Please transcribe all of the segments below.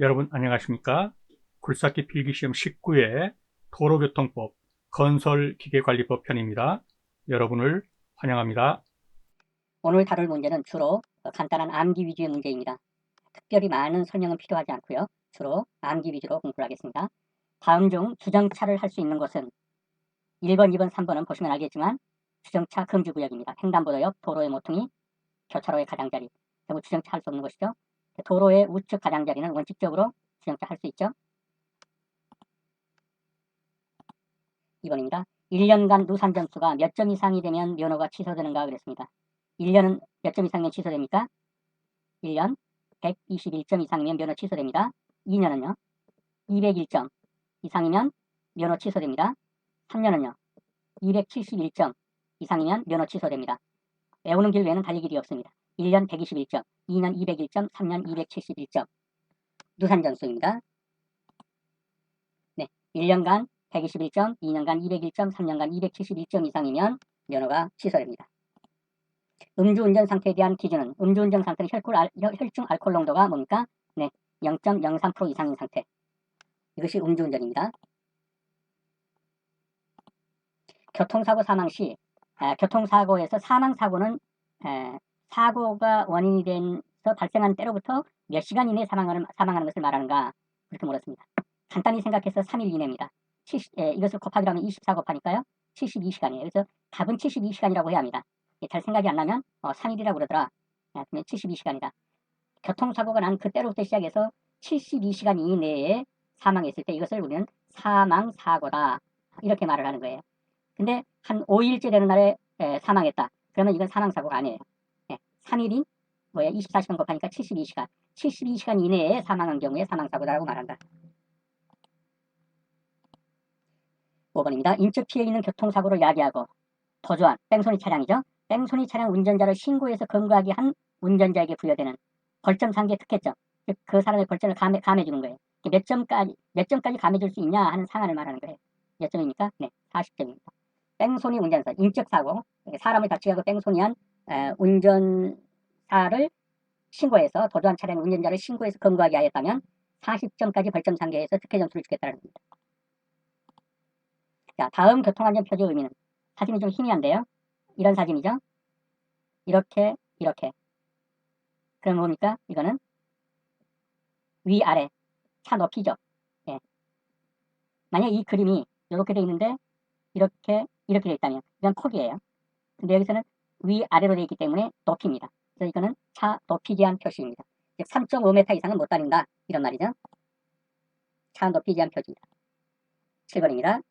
여러분 안녕하십니까? 굴삭기 필기시험 19회 도로교통법 건설기계관리법 편입니다. 여러분을 환영합니다. 오늘 다룰 문제는 주로 간단한 암기 위주의 문제입니다. 특별히 많은 설명은 필요하지 않고요. 주로 암기 위주로 공부를 하겠습니다. 다음 중 주정차를 할 수 있는 곳은 1번, 2번, 3번은 보시면 알겠지만 주정차 금지구역입니다. 횡단보도역, 도로의 모퉁이, 교차로의 가장자리. 그리고 주정차 할 수 없는 곳이죠. 도로의 우측 가장자리는 원칙적으로 주정차 할 수 있죠. 2번입니다. 1년간 누산 점수가 몇 점 이상이 되면 면허가 취소되는가 그랬습니다. 1년은 몇 점 이상이면 취소됩니까? 1년 121점 이상이면 면허 취소됩니다. 2년은요? 201점 이상이면 면허 취소됩니다. 3년은요? 271점 이상이면 면허 취소됩니다. 외우는 길 외에는 달릴 길이 없습니다. 1년 121점, 2년 201점, 3년 271점. 누산 점수입니다. 네, 1년간 121점, 2년간 201점, 3년간 271점 이상이면 면허가 취소됩니다. 음주운전 상태에 대한 기준은 음주운전 상태는 혈콜, 알, 혈중 알코올 농도가 뭡니까? 네, 0.03% 이상인 상태. 이것이 음주운전입니다. 교통사고 사망 시 아, 교통사고에서 사망사고는 에, 사고가 원인이 돼서 발생한 때로부터 몇 시간 이내에 사망하는, 사망하는 것을 말하는가 그렇게 물었습니다. 간단히 생각해서 3일 이내입니다. 70, 에, 이것을 곱하기로 하면 24 곱하니까요. 72시간이에요. 그래서 답은 72시간이라고 해야 합니다. 예, 잘 생각이 안 나면 어, 3일이라고 그러더라. 예, 그러면 72시간이다. 교통사고가 난 그때로부터 시작해서 72시간 이내에 사망했을 때 이것을 우리는 사망사고다. 이렇게 말을 하는 거예요. 근데 한 5일째 되는 날에 에, 사망했다. 그러면 이건 사망사고가 아니에요. 예, 3일인 뭐야 24시간 곱하니까 72시간. 72시간 이내에 사망한 경우에 사망사고다라고 말한다. 5번입니다. 인적 피해 있는 교통사고를 야기하고 도주한 뺑소니 차량이죠. 뺑소니 차량 운전자를 신고해서 검거하게 한 운전자에게 부여되는 벌점 상계 특혜점. 즉, 그 사람의 벌점을 감해, 감해주는 거예요. 몇 점까지, 몇 점까지 감해줄 수 있냐 하는 상한을 말하는 거예요. 몇 점입니까? 네, 40점입니다. 뺑소니 운전사, 인적사고, 사람을 다치게 하고 뺑소니한 에, 운전 사를 신고해서 도주한 차량 운전자를 신고해서 검거하게 하였다면 40점까지 벌점 상계해서 특혜 점수를 주겠다는 겁니다. 자, 다음 교통안전 표지 의미는 사진이 좀 희미한데요. 이런 사진이죠. 이렇게 이렇게. 그럼 뭡니까? 이거는 위아래 차 높이죠. 예. 만약 이 그림이 이렇게 돼 있는데 이렇게 이렇게 돼 있다면 이건 폭이에요. 근데 여기서는 위아래로 돼 있기 때문에 높이입니다. 그래서 이거는 차 높이 제한 표시입니다. 즉 3.5m 이상은 못 다닌다. 이런 말이죠. 차 높이 제한 표시입니다. 7번입니다.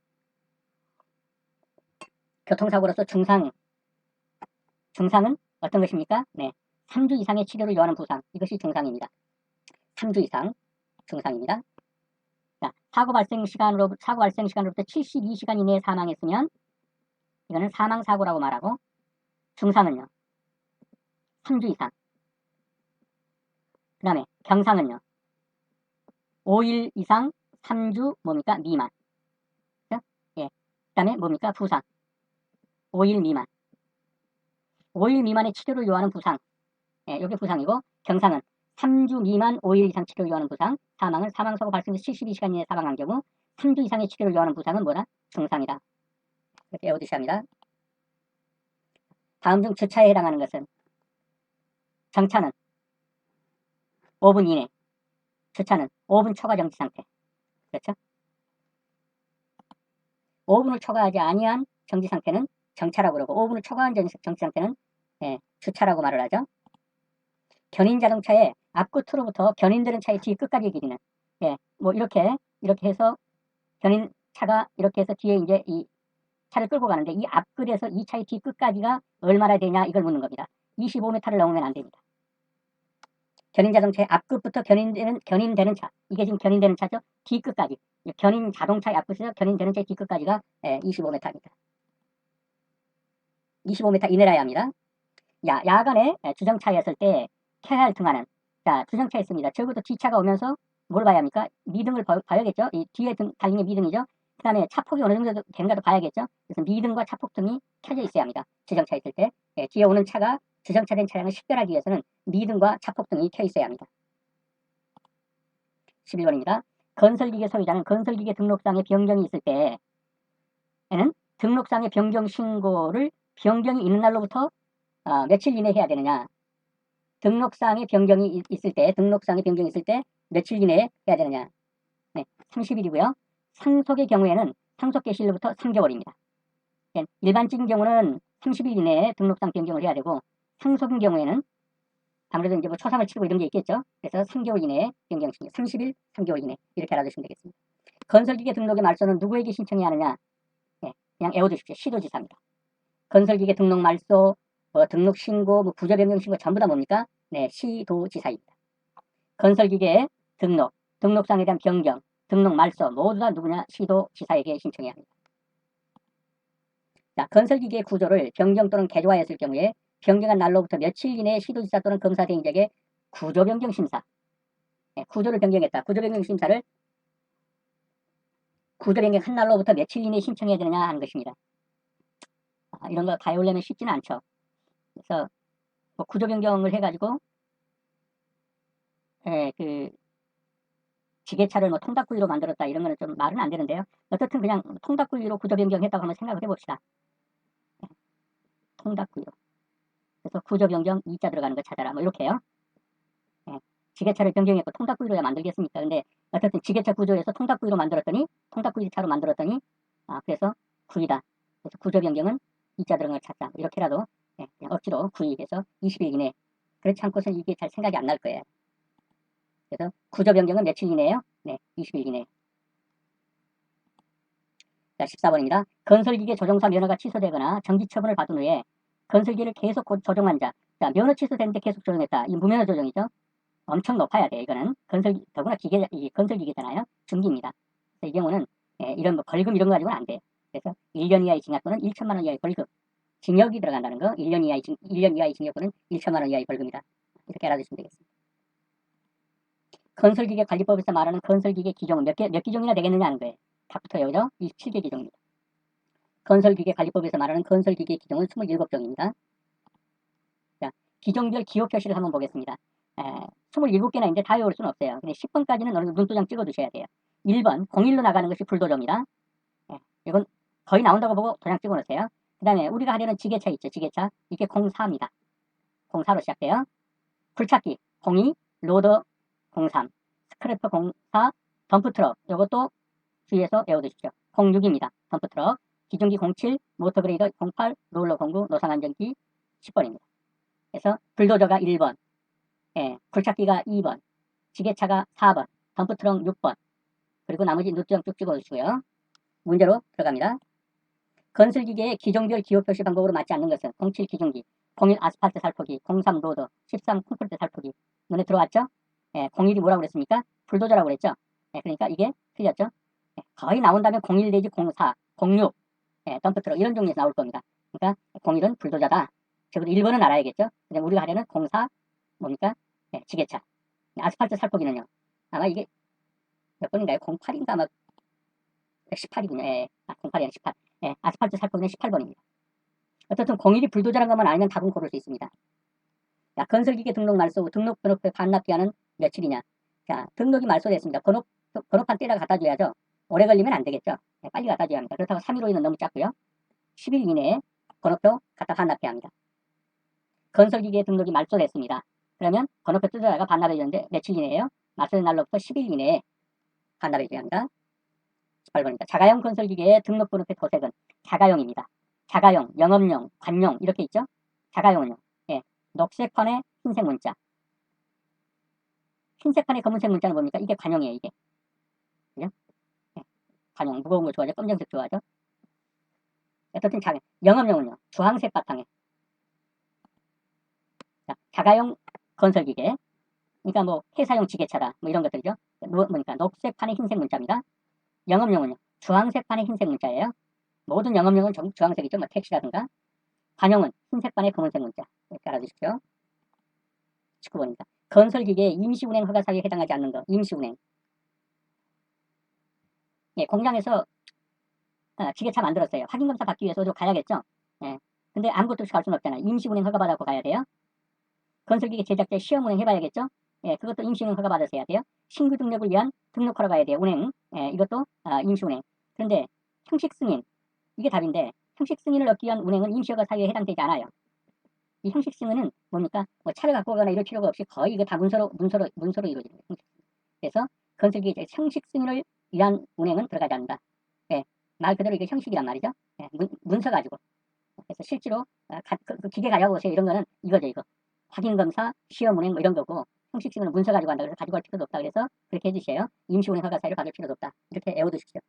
교통사고로서 중상, 중상은 어떤 것입니까? 네. 3주 이상의 치료를 요하는 부상. 이것이 중상입니다. 3주 이상 중상입니다. 자, 사고 발생 시간으로, 사고 발생 시간으로부터 72시간 이내에 사망했으면 이거는 사망 사고라고 말하고 중상은요. 3주 이상. 그 다음에 경상은요. 5일 이상 3주 뭡니까? 미만. 그죠? 예. 그 다음에 뭡니까? 부상. 5일 미만. 5일 미만의 치료를 요하는 부상. 예, 이게 부상이고 경상은 3주 미만 5일 이상 치료를 요하는 부상. 사망은 사망사고 발생 후 72시간 이내에 사망한 경우 3주 이상의 치료를 요하는 부상은 뭐다? 중상이다. 이렇게 외워두셔야 합니다. 다음 중 주차에 해당하는 것은 정차는 5분 이내. 주차는 5분 초과 정지 상태. 그렇죠? 5분을 초과하지 아니한 정지 상태는 정차라고 그러고 5분을 초과한 정지 상태는 예, 주차라고 말을 하죠. 견인 자동차의 앞끝으로부터 견인되는 차의 뒤 끝까지 길이는 예, 뭐 이렇게 이렇게 해서 견인 차가 이렇게 해서 뒤에 이제 이 차를 끌고 가는데 이 앞끝에서 이 차의 뒤 끝까지가 얼마나 되냐 이걸 묻는 겁니다. 25m를 넘으면 안 됩니다. 견인 자동차의 앞끝부터 견인되는 견인되는 차 이게 지금 견인되는 차죠. 뒤 끝까지 견인 자동차의 앞끝에서 견인되는 차의 뒤 끝까지가 예, 25m입니다. 25m 이내라야 합니다. 야, 야간에 주정차였을 때 켜야 할 등화는 자 주정차 있습니다. 적어도 뒤차가 오면서 뭘 봐야 합니까? 미등을 봐, 봐야겠죠. 이 뒤에 등 달린 게 미등이죠. 그 다음에 차폭이 어느 정도 되는가도 봐야겠죠. 그래서 미등과 차폭등이 켜져 있어야 합니다. 주정차 있을 때 예, 뒤에 오는 차가 주정차된 차량을 식별하기 위해서는 미등과 차폭등이 켜 있어야 합니다. 11번입니다. 건설기계 소유자는 건설기계 등록상의 변경이 있을 때에는 등록상의 변경 신고를 변경이 있는 날로부터 어, 며칠 이내 해야 되느냐. 등록상의 변경이 있- 있을 때, 등록상의 변경이 있을 때 며칠 이내에 해야 되느냐. 네, 30일이고요. 상속의 경우에는 상속 개시일로부터 3개월입니다. 일반적인 경우는 30일 이내에 등록상 변경을 해야 되고 상속인 경우에는 아무래도 이제 뭐 초상을 치르고 이런 게 있겠죠. 그래서 3개월 이내에 변경 신청, 30일, 3개월 이내 이렇게 알아두시면 되겠습니다. 건설기계 등록의 말소는 누구에게 신청해야 하느냐? 네, 그냥 외워두십시오. 시도지사입니다. 건설기계 등록 말소, 뭐 등록 신고, 뭐 구조 변경 신고 전부 다 뭡니까? 네, 시도지사입니다. 건설기계 등록, 등록상에 대한 변경, 등록 말소 모두 다 누구냐? 시도지사에게 신청해야 합니다. 자, 건설기계 구조를 변경 또는 개조하였을 경우에 변경한 날로부터 며칠 이내에 시도지사 또는 검사 대행자에게 구조 변경 심사. 네, 구조를 변경했다. 구조 변경 심사를 구조 변경 한 날로부터 며칠 이내에 신청해야 되느냐 하는 것입니다. 아, 이런 거다 외우려면 쉽지는 않죠. 그래서 뭐 구조 변경을 해가지고 예, 그 지게차를 뭐 통닭구이로 만들었다 이런 거는 좀 말은 안 되는데요. 어떻든 그냥 통닭구이로 구조 변경했다고 한번 생각을 해봅시다. 예, 통닭구이로. 그래서 구조 변경 2자 들어가는 거 찾아라. 뭐 이렇게요. 예, 지게차를 변경했고 통닭구이로야 만들겠습니까? 근데 어쨌든 지게차 구조에서 통닭구이로 만들었더니 통닭구이 차로 만들었더니 아 그래서 구이다. 그래서 구조 변경은 2자 들어간 걸 찾자. 이렇게라도 예, 억지로 구이해서 20일 이내. 그렇지 않고서는 이게 잘 생각이 안 날 거예요. 그래서 구조 변경은 며칠 이내예요? 네, 20일 이내. 자, 14번입니다. 건설기계 조종사 면허가 취소되거나 정지 처분을 받은 후에 건설기를 계속 고- 조종한 자. 자, 면허 취소됐는데 계속 조종했다. 이 무면허 조종이죠. 엄청 높아야 돼. 이거는 건설 더구나 기계 이 건설기계잖아요. 중기입니다. 이 경우는 예, 이런 뭐 벌금 이런 거 가지고는 안 돼. 그래서 1년 이하의 징역 또는 1천만 원 이하의 벌금. 징역이 들어간다는 거. 1년 이하의 징 1년 이하의 징역 또는 1천만 원 이하의 벌금이다. 이렇게 알아두시면 되겠습니다. 건설기계 관리법에서 말하는 건설기계 기종은 몇 개, 몇 기종이나 되겠느냐 하는 거예요. 다 붙어요. 그죠? 27개 기종입니다. 건설기계 관리법에서 말하는 건설기계 기종은 27종입니다. 자, 기종별 기호 표시를 한번 보겠습니다. 에, 27개나 있는데 다 외울 수는 없어요. 근데 10번까지는 어느 정도 눈도장 찍어 두셔야 돼요. 1번, 01로 나가는 것이 불도저입니다. 예, 이건 거의 나온다고 보고 도장 찍어 놓으세요. 그 다음에 우리가 하려는 지게차 있죠. 지게차. 이게 04입니다. 04로 시작돼요. 굴착기 02, 로더 03, 스크래퍼 04, 덤프트럭. 이것도 주의해서 외워두십시오. 06입니다. 덤프트럭. 기중기 07, 모터그레이더 08, 롤러 09, 노상 안전기 10번입니다. 그래서 불도저가 1번, 예, 굴착기가 2번, 지게차가 4번, 덤프트럭 6번, 그리고 나머지 누트장 쭉 찍어주시고요. 문제로 들어갑니다. 건설기계의 기종별 기호 표시 방법으로 맞지 않는 것은 07 기종기, 01 아스팔트 살포기, 03 로더, 13 콘크리트 살포기. 눈에 들어왔죠? 예, 01이 뭐라고 그랬습니까? 불도저라고 그랬죠? 예, 그러니까 이게 틀렸죠? 예, 거의 나온다면 01 내지 04, 06, 예, 덤프트럭 이런 종류에서 나올 겁니다. 그러니까 01은 불도저다. 적어도 1번은 알아야겠죠? 근데 우리가 하려는 04, 뭡니까? 예, 지게차. 아스팔트 살포기는요. 아마 이게 몇 번인가요? 08인가 아마 18이군요. 예, 아, 08이 아니라 18. 예, 아스팔트 살포기는 18번입니다. 어쨌든 01이 불도저란 것만 알면 답은 고를 수 있습니다. 자, 건설기계 등록 말소 후 등록 번호표 반납 기한은 며칠이냐? 자, 등록이 말소됐습니다. 번호, 번호판 떼다가 갖다 줘야죠. 오래 걸리면 안 되겠죠. 예, 빨리 갖다 줘야 합니다. 그렇다고 3일 후에는 너무 짧고요. 10일 이내에 번호표 갖다 반납해야 합니다. 건설기계 등록이 말소됐습니다. 그러면 번호표 뜯어다가 반납해 주는데 며칠 이내에요? 말소된 날로부터 10일 이내에 반납해 줘야 합니다. 18번입니다. 자가용 건설기계의 등록 번호표 도색은 자가용입니다. 자가용, 영업용, 관용 이렇게 있죠? 자가용은요. 예, 녹색판에 흰색 문자. 흰색판에 검은색 문자는 뭡니까? 이게 관용이에요. 이게. 관용 무거운 거 좋아하죠? 검정색 좋아하죠? 어떻든 자, 영업용은요. 주황색 바탕에. 자, 자가용 건설기계. 그러니까 뭐 회사용 지게차다. 뭐 이런 것들이죠. 노, 뭐니까 녹색 판에 흰색 문자입니다. 영업용은요. 주황색 판에 흰색 문자예요. 모든 영업용은 전부 주황색이죠. 뭐 택시라든가. 관용은 흰색 판에 검은색 문자. 이렇게 알아두십시오. 19번입니다. 건설기계의 임시운행 허가 사유에 해당하지 않는 것. 임시운행. 예, 공장에서 아, 지게차 만들었어요. 확인검사 받기 위해서 어디 가야겠죠. 예. 근데 아무것도 없이 갈 수는 없잖아요. 임시운행 허가 받아고 가야 돼요. 건설기계 제작자 시험운행 해봐야겠죠. 예, 그것도 임시운행 허가 받아서 해야 돼요. 신규 등록을 위한 등록하러 가야 돼요. 운행. 예, 이것도 아, 임시운행. 그런데 형식 승인 이게 답인데 형식 승인을 얻기 위한 운행은 임시허가 사유에 해당되지 않아요. 이 형식 승인은 뭡니까? 뭐 차를 갖고 가거나 이럴 필요가 없이 거의 이거 다 문서로 문서로 문서로 승인. 그래서 건설기계 형식 승인을 위한 운행은 들어가지 않는다. 예, 말 그대로 이게 형식이란 말이죠. 예, 문, 문서 가지고. 그래서 실제로 아, 가- 그, 그 기계 가려고 오세요. 이런 거는 이거죠, 이거. 확인 검사, 시험 운행 뭐 이런 거고 형식 승인은 문서 가지고 한다. 그래서 가지고 갈 필요도 없다. 그래서 그렇게 해주세요. 임시 운행 허가 사유를 받을 필요도 없다. 이렇게 외워두십시오.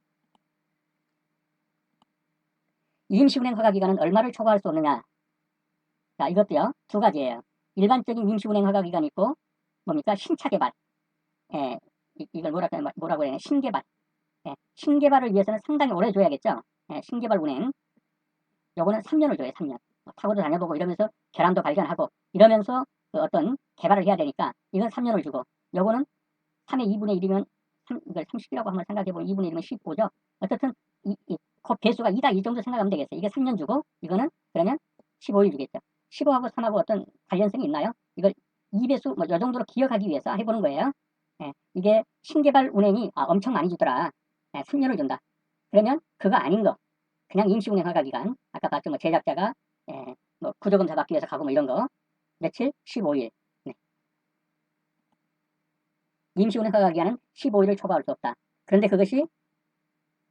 임시운행 허가 기간은 얼마를 초과할 수 없느냐? 자, 이것도요, 두 가지예요. 일반적인 임시운행 허가 기간이 있고, 뭡니까? 신차 개발. 예, 이, 이걸 뭐라, 뭐라고 해야 되나? 신개발. 예, 신개발을 위해서는 상당히 오래 줘야겠죠? 예, 신개발 운행. 요거는 3년을 줘요, 3년. 타고도 다녀보고 이러면서 결함도 발견하고, 이러면서 그 어떤 개발을 해야 되니까, 이건 3년을 주고, 요거는 3의 2분의 1이면, 3, 이걸 30이라고 한번 생각해보면 2분의 1이면 15죠? 어쨌든, 이, 이, 그 배수가 2다 이 정도 생각하면 되겠어요. 이게 3년 주고 이거는 그러면 15일 주겠죠. 15하고 3하고 어떤 관련성이 있나요? 이걸 2배수 뭐이 정도로 기억하기 위해서 해보는 거예요. 예, 이게 신개발 운행이 아, 엄청 많이 주더라. 예, 3년을 준다. 그러면 그거 아닌 거. 그냥 임시운행 허가 기간. 아까 봤죠. 뭐 제작자가 예, 뭐 구조검사 받기 위해서 가고 뭐 이런 거. 며칠? 15일. 네. 임시운행 허가 기간은 15일을 초과할 수 없다. 그런데 그것이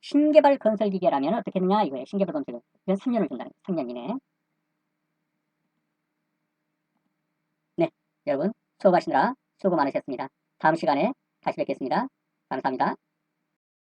신개발 건설 기계라면 어떻게 했느냐 이거예요. 신개발 건설 기계. 이건 3년을 준다는 거예요. 3년 이내. 네, 여러분 수고하시느라 수고 많으셨습니다. 다음 시간에 다시 뵙겠습니다. 감사합니다.